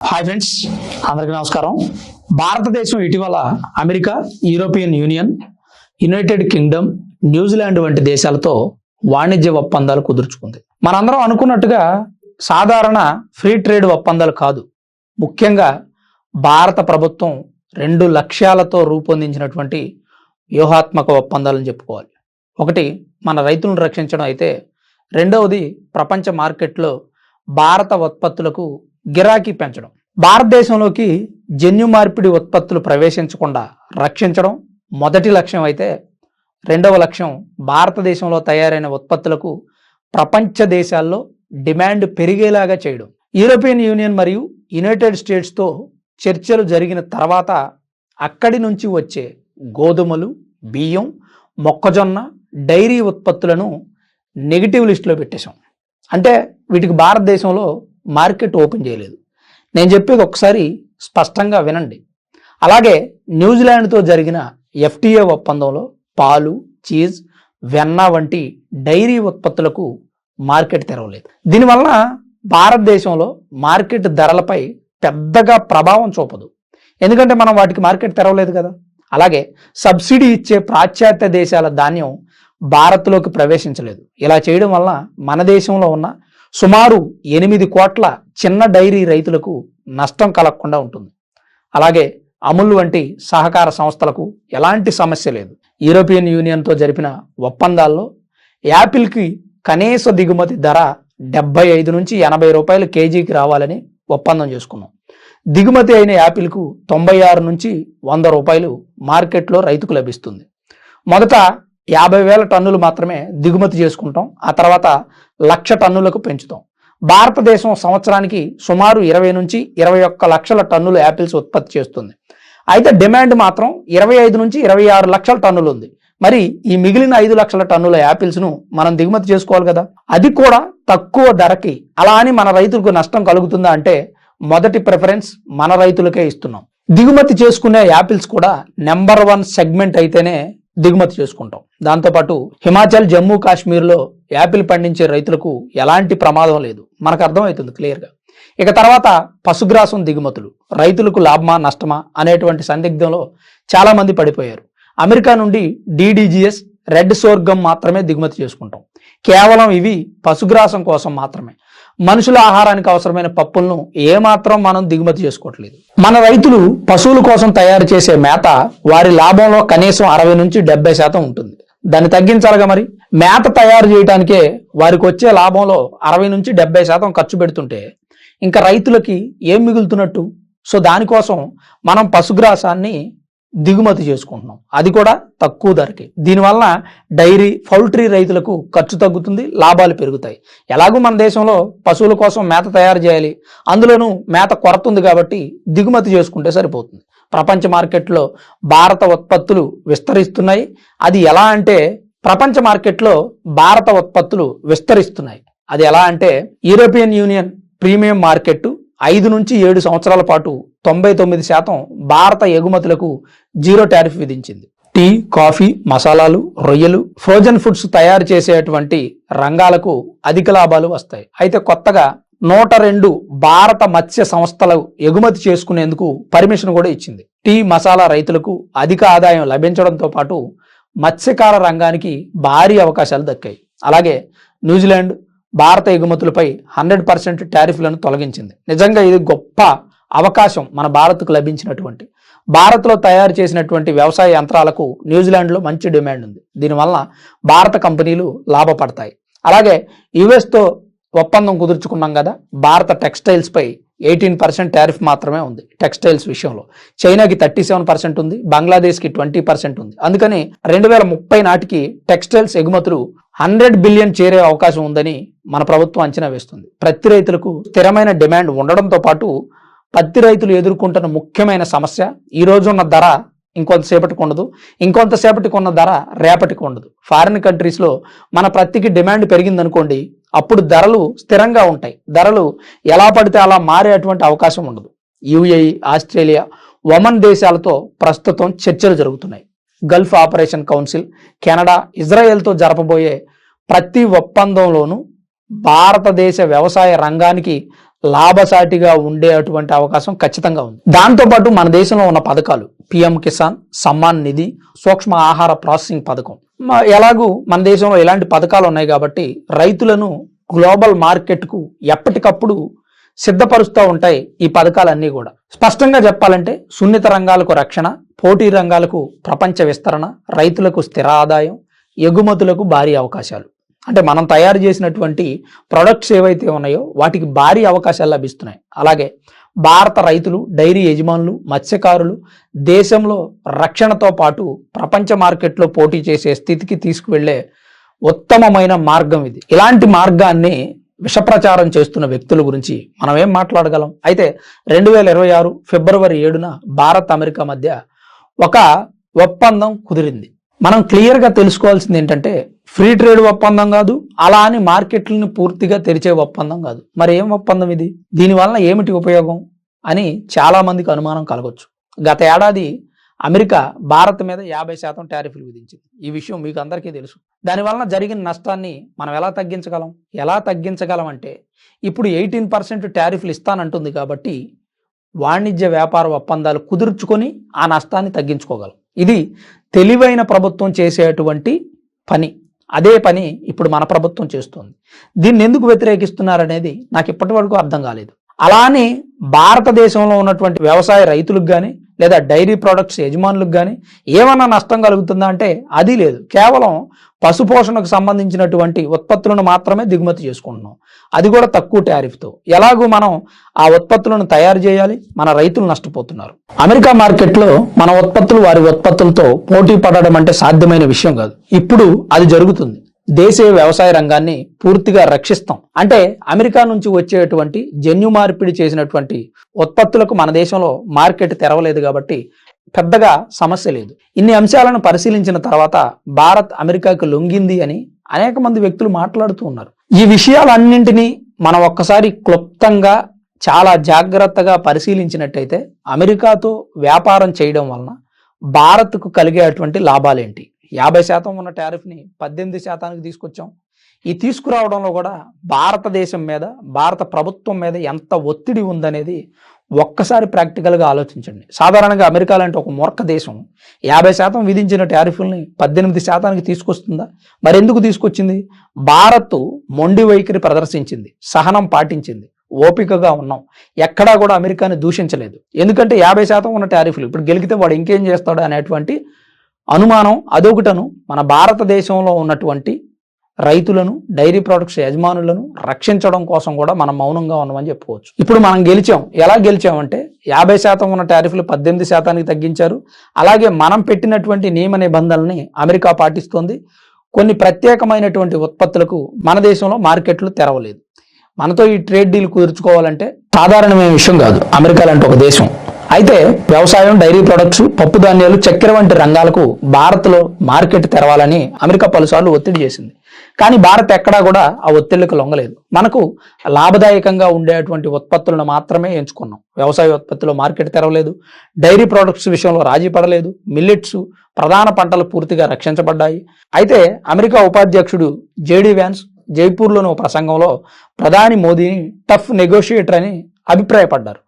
Hi friends అందరికీ నమస్కారం. భారతదేశం ఇటీవల America European Union United Kingdom New Zealand Zealand దేశాలతో వాణిజ్య ఒప్పందాలు కుదుర్చుకుంది. మనందరం అనుకున్నట్టుగా సాధారణ ఫ్రీ ట్రేడ్ ఒప్పందాలు కాదు. ముఖ్యంగా భారత ప్రభుత్వం రెండు లక్ష్యాలతో రూపొందించినటువంటి వ్యూహాత్మక ఒప్పందాలని చెప్పుకోవాలి. ఒకటి మన రైతులను రక్షించడం. అయితే రెండవది ప్రపంచ మార్కెట్లో భారత ఉత్పత్తులకు గిరాకీ పెంచడం. భారతదేశంలోకి జన్యు మార్పిడి ఉత్పత్తులు ప్రవేశించకుండా రక్షించడం మొదటి లక్ష్యం అయితే రెండవ లక్ష్యం భారతదేశంలో తయారైన ఉత్పత్తులకు ప్రపంచ దేశాల్లో డిమాండ్ పెరిగేలాగా చేయడం. యూరోపియన్ యూనియన్ మరియు యునైటెడ్ స్టేట్స్తో చర్చలు జరిగిన తర్వాత అక్కడి నుంచి వచ్చే గోధుమలు బియ్యం మొక్కజొన్న డైరీ ఉత్పత్తులను నెగిటివ్ లిస్టులో పెట్టేశాం. అంటే వీటికి భారతదేశంలో మార్కెట్ ఓపెన్ చేయలేదు. నేను చెప్పేది ఒకసారి స్పష్టంగా వినండి. అలాగే న్యూజిలాండ్తో జరిగిన ఎఫ్టీఏ ఒప్పందంలో పాలు చీజ్ వెన్న వంటి డైరీ ఉత్పత్తులకు మార్కెట్ తెరవలేదు. దీనివల్ల భారతదేశంలో మార్కెట్ ధరలపై పెద్దగా ప్రభావం చూపదు. ఎందుకంటే మనం వాటికి మార్కెట్ తెరవలేదు కదా. అలాగే సబ్సిడీ ఇచ్చే పాశ్చాత్య దేశాల ధాన్యం భారత్లోకి ప్రవేశించలేదు. ఇలా చేయడం వల్ల మన దేశంలో ఉన్న సుమారు ఎనిమిది కోట్ల చిన్న డైరీ రైతులకు నష్టం కలగకుండా ఉంటుంది. అలాగే అముల్ వంటి సహకార సంస్థలకు ఎలాంటి సమస్య లేదు. యూరోపియన్ యూనియన్తో జరిపిన ఒప్పందాల్లో యాపిల్కి కనీస దిగుమతి ధర డెబ్బై ఐదు నుంచి ఎనభై రూపాయలు కేజీకి రావాలని ఒప్పందం చేసుకున్నాం. దిగుమతి అయిన యాపిల్కు తొంభై ఆరు నుంచి వంద రూపాయలు మార్కెట్లో రైతుకు లభిస్తుంది. మొదట యాభై వేల టన్నులు మాత్రమే దిగుమతి చేసుకుంటాం. ఆ తర్వాత లక్ష టన్నులకు పెంచుతాం. భారతదేశం సంవత్సరానికి సుమారు ఇరవై నుంచి ఇరవై ఒక్క లక్షల టన్నులు యాపిల్స్ ఉత్పత్తి చేస్తుంది. అయితే డిమాండ్ మాత్రం ఇరవై ఐదు నుంచి ఇరవై ఆరు లక్షల టన్నులు ఉంది. మరి ఈ మిగిలిన ఐదు లక్షల టన్నుల యాపిల్స్ను మనం దిగుమతి చేసుకోవాలి కదా? అది కూడా తక్కువ ధరకి. అలా అని మన రైతులకు నష్టం కలుగుతుందా అంటే మొదటి ప్రిఫరెన్స్ మన రైతులకే ఇస్తున్నాం. దిగుమతి చేసుకునే యాపిల్స్ కూడా నెంబర్ వన్ సెగ్మెంట్ అయితేనే దిగుమతి చేసుకుంటాం. దాంతోపాటు హిమాచల్ జమ్మూ కాశ్మీర్లో యాపిల్ పండించే రైతులకు ఎలాంటి ప్రమాదం లేదు. మనకు అర్థమవుతుంది క్లియర్గా. ఇక తర్వాత పశుగ్రాసం దిగుమతులు. రైతులకు లాభమా నష్టమా అనేటువంటి సందిగ్ధంలో చాలామంది పడిపోయారు. అమెరికా నుండి డీడీజీఎస్ రెడ్ సోర్గం మాత్రమే దిగుమతి చేసుకుంటాం. కేవలం ఇవి పశుగ్రాసం కోసం మాత్రమే. మనుషుల ఆహారానికి అవసరమైన పప్పులను ఏమాత్రం మనం దిగుమతి చేసుకోవట్లేదు. మన రైతులు పశువుల కోసం తయారు చేసే మేత వారి లాభంలో కనీసం అరవై నుంచి డెబ్బై శాతం ఉంటుంది. దాన్ని తగ్గించాలిగా మరి? మేత తయారు చేయడానికే వారికి వచ్చే లాభంలో అరవై నుంచి డెబ్బై శాతం ఖర్చు పెడుతుంటే ఇంకా రైతులకి ఏం మిగులుతున్నట్టు? సో దానికోసం మనం పశుగ్రాసాన్ని దిగుమతి చేసుకుంటున్నాం. అది కూడా తక్కువ ధరకి. దీనివల్ల డైరీ పౌల్ట్రీ రైతులకు ఖర్చు తగ్గుతుంది లాభాలు పెరుగుతాయి. ఎలాగూ మన దేశంలో పశువుల కోసం మేత తయారు చేయాలి. అందులోనూ మేత కొరత ఉంది కాబట్టి దిగుమతి చేసుకుంటే సరిపోతుంది. ప్రపంచ మార్కెట్లో భారత ఉత్పత్తులు విస్తరిస్తున్నాయి. అది ఎలా అంటే ప్రపంచ మార్కెట్లో భారత ఉత్పత్తులు విస్తరిస్తున్నాయి. అది ఎలా అంటే యూరోపియన్ యూనియన్ ప్రీమియం మార్కెట్ ఐదు నుంచి ఏడు సంవత్సరాల పాటు తొంభై తొమ్మిది శాతం భారత ఎగుమతులకు జీరో టారిఫ్ విధించింది. టీ కాఫీ మసాలాలు రొయ్యలు ఫ్రోజన్ ఫుడ్స్ తయారు చేసేటువంటి రంగాలకు అధిక లాభాలు వస్తాయి. అయితే కొత్తగా నూట రెండు భారత మత్స్య సంస్థలు ఎగుమతి చేసుకునేందుకు పర్మిషన్ కూడా ఇచ్చింది. టీ మసాలా రైతులకు అధిక ఆదాయం లభించడంతో పాటు మత్స్యకార రంగానికి భారీ అవకాశాలు దక్కాయి. అలాగే న్యూజిలాండ్ భారత ఎగుమతులపై హండ్రెడ్ పర్సెంట్ టారిఫ్లను తొలగించింది. నిజంగా ఇది గొప్ప అవకాశం మన భారత్కు లభించినటువంటి భారత్లో తయారు చేసినటువంటి వ్యవసాయ యంత్రాలకు న్యూజిలాండ్లో మంచి డిమాండ్ ఉంది. దీనివల్ల భారత కంపెనీలు లాభపడతాయి. అలాగే యుఎస్తో ఒప్పందం కుదుర్చుకున్నాం కదా భారత టెక్స్టైల్స్పై ఎయిటీన్ పర్సెంట్ టారిఫ్ మాత్రమే ఉంది టెక్స్టైల్స్ విషయంలో. చైనాకి థర్టీ సెవెన్ పర్సెంట్ ఉంది బంగ్లాదేశ్కి ట్వంటీ పర్సెంట్ ఉంది. అందుకని రెండు వేల ముప్పై నాటికి టెక్స్టైల్స్ ఎగుమతులు హండ్రెడ్ బిలియన్ చేరే అవకాశం ఉందని మన ప్రభుత్వం అంచనా వేస్తుంది. ప్రతి రైతులకు స్థిరమైన డిమాండ్ ఉండడంతో పాటు పత్తి రైతులు ఎదుర్కొంటున్న ముఖ్యమైన సమస్య ఈ రోజు ఉన్న ధర ఇంకొంతసేపటికి ఉండదు. ఇంకొంతసేపటికి ఉన్న ధర రేపటికి ఉండదు. ఫారిన్ కంట్రీస్లో మన ప్రత్తికి డిమాండ్ పెరిగిందనుకోండి అప్పుడు ధరలు స్థిరంగా ఉంటాయి. ధరలు ఎలా పడితే అలా మారేటువంటి అవకాశం ఉండదు. యుఏఈ ఆస్ట్రేలియా ఒమన్ దేశాలతో ప్రస్తుతం చర్చలు జరుగుతున్నాయి. గల్ఫ్ ఆపరేషన్ కౌన్సిల్ కెనడా ఇజ్రాయెల్తో జరపబోయే ప్రతి ఒప్పందంలోనూ భారతదేశ వ్యవసాయ రంగానికి లాభసాటిగా ఉండే అటువంటి అవకాశం ఖచ్చితంగా ఉంది. దాంతోపాటు మన దేశంలో ఉన్న పథకాలు పిఎం కిసాన్ సమ్మాన్ నిధి సూక్ష్మ ఆహార ప్రాసెసింగ్ పథకం. ఎలాగూ మన దేశంలో ఇలాంటి పథకాలు ఉన్నాయి కాబట్టి రైతులను గ్లోబల్ మార్కెట్కు ఎప్పటికప్పుడు సిద్ధపరుస్తూ ఉంటాయి ఈ పథకాలన్నీ కూడా. స్పష్టంగా చెప్పాలంటే సున్నిత రంగాలకు రక్షణ పోటీ రంగాలకు ప్రపంచ విస్తరణ రైతులకు స్థిర ఆదాయం ఎగుమతులకు భారీ అవకాశాలు. అంటే మనం తయారు చేసినటువంటి ప్రొడక్ట్స్ ఏవైతే ఉన్నాయో వాటికి భారీ అవకాశాలు లభిస్తున్నాయి. అలాగే భారత రైతులు డైరీ యజమానులు మత్స్యకారులు దేశంలో రక్షణతో పాటు ప్రపంచ మార్కెట్లో పోటీ చేసే స్థితికి తీసుకువెళ్ళే ఉత్తమమైన మార్గం ఇది. ఇలాంటి మార్గాన్ని విషప్రచారం చేస్తున్న వ్యక్తుల గురించి మనం ఏం మాట్లాడగలం? అయితే రెండు వేల ఇరవై ఆరు ఫిబ్రవరి ఏడున భారత్ అమెరికా మధ్య ఒక ఒప్పందం కుదిరింది. మనం క్లియర్గా తెలుసుకోవాల్సింది ఏంటంటే ఫ్రీ ట్రేడ్ ఒప్పందం కాదు అలా అని మార్కెట్లను పూర్తిగా తెరిచే ఒప్పందం కాదు. మరి ఏం ఒప్పందం ఇది? దీనివల్ల ఏమిటి ఉపయోగం? అని చాలామందికి అనుమానం కలగొచ్చు. గత ఏడాది అమెరికా భారత్ మీద యాభై శాతం టారిఫ్లు విధించింది. ఈ విషయం మీకు అందరికీ తెలుసు. దానివలన జరిగిన నష్టాన్ని మనం ఎలా తగ్గించగలం? ఎలా తగ్గించగలం అంటే ఇప్పుడు ఎయిటీన్ పర్సెంట్ టారిఫ్లు ఇస్తానంటుంది కాబట్టి వాణిజ్య వ్యాపార ఒప్పందాలు కుదుర్చుకొని ఆ నష్టాన్ని తగ్గించుకోగలం. ఇది తెలివైన ప్రభుత్వం చేసేటువంటి పని. అదే పని ఇప్పుడు మన ప్రభుత్వం చేస్తుంది. దీన్ని ఎందుకు వ్యతిరేకిస్తున్నారనేది నాకు ఇప్పటి వరకు అర్థం కాలేదు. అలానే భారతదేశంలో ఉన్నటువంటి వ్యవసాయ రైతులకు కానీ లేదా డైరీ ప్రొడక్ట్స్ యజమానులకు కానీ ఏమన్నా నష్టం కలుగుతుందా అంటే అది లేదు. కేవలం పశుపోషణకు సంబంధించినటువంటి ఉత్పత్తులను మాత్రమే దిగుమతి చేసుకుంటున్నాం. అది కూడా తక్కువ టారిఫ్తో. ఎలాగూ మనం ఆ ఉత్పత్తులను తయారు చేయాలి మన రైతులు నష్టపోతున్నారు. అమెరికా మార్కెట్లో మన ఉత్పత్తులు వారి ఉత్పత్తులతో పోటీ పడడం అంటే సాధ్యమైన విషయం కాదు. ఇప్పుడు అది జరుగుతుంది. దేశీయ వ్యవసాయ రంగాన్ని పూర్తిగా రక్షిస్తాం. అంటే అమెరికా నుంచి వచ్చేటువంటి జన్యు మార్పిడి చేసినటువంటి ఉత్పత్తులకు మన దేశంలో మార్కెట్ తెరవలేదు కాబట్టి పెద్దగా సమస్య లేదు. ఇన్ని అంశాలను పరిశీలించిన తర్వాత భారత్ అమెరికాకు లొంగింది అని అనేక మంది వ్యక్తులు మాట్లాడుతూ ఉన్నారు. ఈ విషయాలన్నింటినీ మనం ఒక్కసారి క్లుప్తంగా చాలా జాగ్రత్తగా పరిశీలించినట్టయితే అమెరికాతో వ్యాపారం చేయడం వలన భారత్కు కలిగేటువంటి లాభాలేంటి? యాభై శాతం ఉన్న టారిఫ్ని పద్దెనిమిది శాతానికి తీసుకొచ్చాం. ఈ తీసుకురావడంలో కూడా భారతదేశం మీద భారత ప్రభుత్వం మీద ఎంత ఒత్తిడి ఉందనేది ఒక్కసారి ప్రాక్టికల్గా ఆలోచించండి. సాధారణంగా అమెరికా లాంటి ఒక మూర్ఖ దేశం యాభై శాతం విధించిన టారిఫ్లని పద్దెనిమిది శాతానికి తీసుకొస్తుందా? మరెందుకు తీసుకొచ్చింది? భారత్ మొండి వైఖరి ప్రదర్శించింది సహనం పాటించింది ఓపికగా ఉన్నాం. ఎక్కడా కూడా అమెరికాని దూషించలేదు. ఎందుకంటే యాభై శాతం ఉన్న టారిఫ్లు ఇప్పుడు గెలిగితే వాడు ఇంకేం చేస్తాడు అనేటువంటి అనుమానం అదొకటను మన భారతదేశంలో ఉన్నటువంటి రైతులను డైరీ ప్రొడక్ట్స్ యజమానులను రక్షించడం కోసం కూడా మనం మౌనంగా ఉన్నామని చెప్పుకోవచ్చు. ఇప్పుడు మనం గెలిచాం. ఎలా గెలిచామంటే యాభై శాతం ఉన్న టారిఫ్లు పద్దెనిమిది శాతానికి తగ్గించారు. అలాగే మనం పెట్టినటువంటి నియమ నిబంధనల్ని అమెరికా పాటిస్తోంది. కొన్ని ప్రత్యేకమైనటువంటి ఉత్పత్తులకు మన దేశంలో మార్కెట్లు తెరవలేదు. మనతో ఈ ట్రేడ్ డీల్ కుదుర్చుకోవాలంటే సాధారణమైన విషయం కాదు. అమెరికా లాంటి ఒక దేశం అయితే వ్యవసాయం డైరీ ప్రొడక్ట్స్ పప్పు ధాన్యాలు చక్కెర వంటి రంగాలకు భారత్లో మార్కెట్ తెరవాలని అమెరికా పలుసార్లు ఒత్తిడి చేసింది. కానీ భారత్ ఎక్కడా కూడా ఆ ఒత్తిళ్ళకు లొంగలేదు. మనకు లాభదాయకంగా ఉండేటువంటి ఉత్పత్తులను మాత్రమే ఎంచుకున్నాం. వ్యవసాయ ఉత్పత్తిలో మార్కెట్ తెరవలేదు. డైరీ ప్రొడక్ట్స్ విషయంలో రాజీ పడలేదు. మిల్లెట్స్ ప్రధాన పంటలు పూర్తిగా రక్షించబడ్డాయి. అయితే అమెరికా ఉపాధ్యక్షుడు జేడీ వ్యాన్స్ జైపూర్లోని ఒక ప్రసంగంలో ప్రధాని మోదీని టఫ్ నెగోషియేటర్ అని అభిప్రాయపడ్డారు.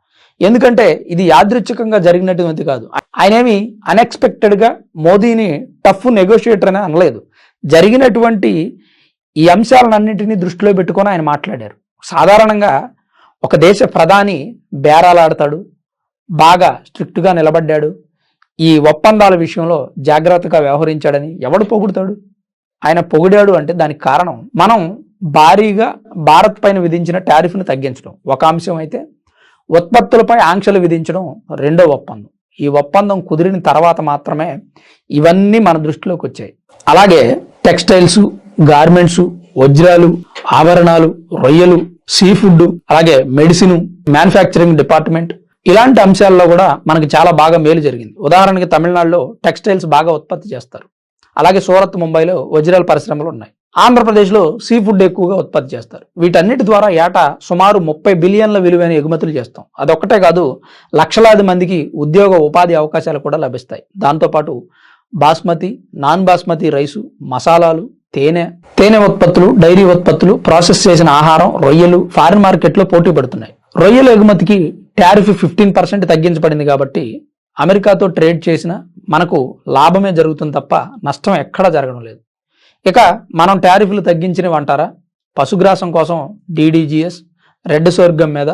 ఎందుకంటే ఇది యాదృచ్ఛికంగా జరిగినటువంటి కాదు. ఆయనేమి అన్ఎక్స్పెక్టెడ్గా మోదీని టఫ్ నెగోషియేటర్ అని అనలేదు. జరిగినటువంటి ఈ అంశాలన్నింటినీ దృష్టిలో పెట్టుకొని ఆయన మాట్లాడారు. సాధారణంగా ఒక దేశ ప్రధాని బేరాలాడతాడు బాగా స్ట్రిక్ట్గా నిలబడ్డాడు ఈ ఒప్పందాల విషయంలో జాగ్రత్తగా వ్యవహరించాడని ఎవడు పొగుడుతాడు? ఆయన పొగిడాడు అంటే దానికి కారణం మనం భారీగా భారత్ పైన విధించిన టారిఫ్ను తగ్గించడం. ఒక అంశం అయితే ఉత్పత్తులపై ఆంక్షలు విధించడం రెండో ఒప్పందం. ఈ ఒప్పందం కుదిరిన తర్వాత మాత్రమే ఇవన్నీ మన దృష్టిలోకి వచ్చాయి. అలాగే టెక్స్టైల్స్ గార్మెంట్స్ వజ్రాలు ఆభరణాలు రొయ్యలు సీ ఫుడ్ అలాగే మెడిసిన్ మ్యానుఫ్యాక్చరింగ్ డిపార్ట్మెంట్ ఇలాంటి అంశాల్లో కూడా మనకి చాలా బాగా మేలు జరిగింది. ఉదాహరణకి తమిళనాడులో టెక్స్టైల్స్ బాగా ఉత్పత్తి చేస్తారు. అలాగే సూరత్ ముంబైలో వజ్రాల పరిశ్రమలు ఉన్నాయి. ఆంధ్రప్రదేశ్లో సీ ఫుడ్ ఎక్కువగా ఉత్పత్తి చేస్తారు. వీటన్నిటి ద్వారా ఏటా సుమారు ముప్పై బిలియన్ల విలువైన ఎగుమతులు చేస్తాం. అదొక్కటే కాదు లక్షలాది మందికి ఉద్యోగ ఉపాధి అవకాశాలు కూడా లభిస్తాయి. దాంతోపాటు బాస్మతి నాన్ బాస్మతి రైసు మసాలాలు తేనె తేనె ఉత్పత్తులు డైరీ ఉత్పత్తులు ప్రాసెస్ చేసిన ఆహారం రొయ్యలు ఫారిన్ మార్కెట్లో పోటీ పడుతున్నాయి. రొయ్యల ఎగుమతికి టారిఫ్ ఫిఫ్టీన్ పర్సెంట్ తగ్గించబడింది కాబట్టి అమెరికాతో ట్రేడ్ చేసిన మనకు లాభమే జరుగుతుంది తప్ప నష్టం ఎక్కడా జరగడం లేదు. ఇక మనం టారిఫ్లు తగ్గించినవి అంటారా? పశుగ్రాసం కోసం డీడీజీఎస్ రెడ్ స్వర్గం మీద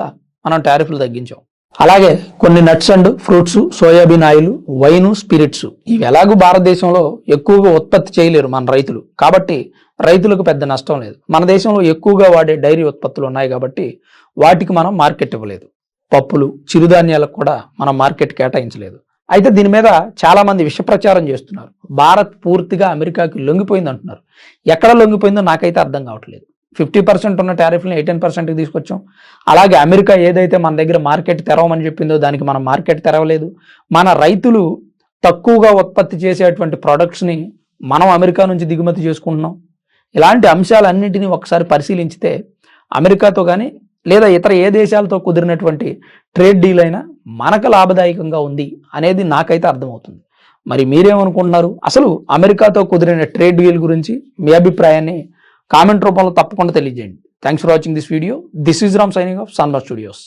మనం టారిఫ్లు తగ్గించాం. అలాగే కొన్ని nuts and fruits soybean oil wine spirits ఇవి ఎలాగూ భారతదేశంలో ఎక్కువగా ఉత్పత్తి చేయలేరు మన రైతులు. కాబట్టి రైతులకు పెద్ద నష్టం లేదు. మన దేశంలో ఎక్కువగా వాడే డైరీ ఉత్పత్తులు ఉన్నాయి కాబట్టి వాటికి మనం మార్కెట్ ఇవ్వలేదు. పప్పులు చిరుధాన్యాలకు కూడా మనం మార్కెట్ కేటాయించలేదు. అయితే దీని మీద చాలామంది విషప్రచారం విష ప్రచారం చేస్తున్నారు. భారత్ పూర్తిగా అమెరికాకి లొంగిపోయింది అంటున్నారు. ఎక్కడ లొంగిపోయిందో నాకైతే అర్థం కావట్లేదు. ఫిఫ్టీ పర్సెంట్ ఉన్న టారిఫ్ని ఎయిటీన్ పర్సెంట్కి తీసుకొచ్చాం. అలాగే అమెరికా ఏదైతే మన దగ్గర మార్కెట్ తెరవమని చెప్పిందో దానికి మనం మార్కెట్ తెరవలేదు. మన రైతులు తక్కువగా ఉత్పత్తి చేసేటువంటి ప్రొడక్ట్స్ని మనం అమెరికా నుంచి దిగుమతి చేసుకుంటున్నాం. ఇలాంటి అంశాలన్నింటినీ ఒకసారి పరిశీలించితే అమెరికాతో కానీ లేదా ఇతర ఏ దేశాలతో కుదిరినటువంటి ట్రేడ్ డీల్ అయినా మనకు లాభదాయకంగా ఉంది అనేది నాకైతే అర్థమవుతుంది. మరి మీరేమనుకుంటున్నారు? అసలు అమెరికాతో కుదిరిన ట్రేడ్ డీల్ గురించి మీ అభిప్రాయాన్ని కామెంట్ రూపంలో తప్పకుండా తెలియజేయండి. Thanks for watching this video this is Ram signing off Sunmar studios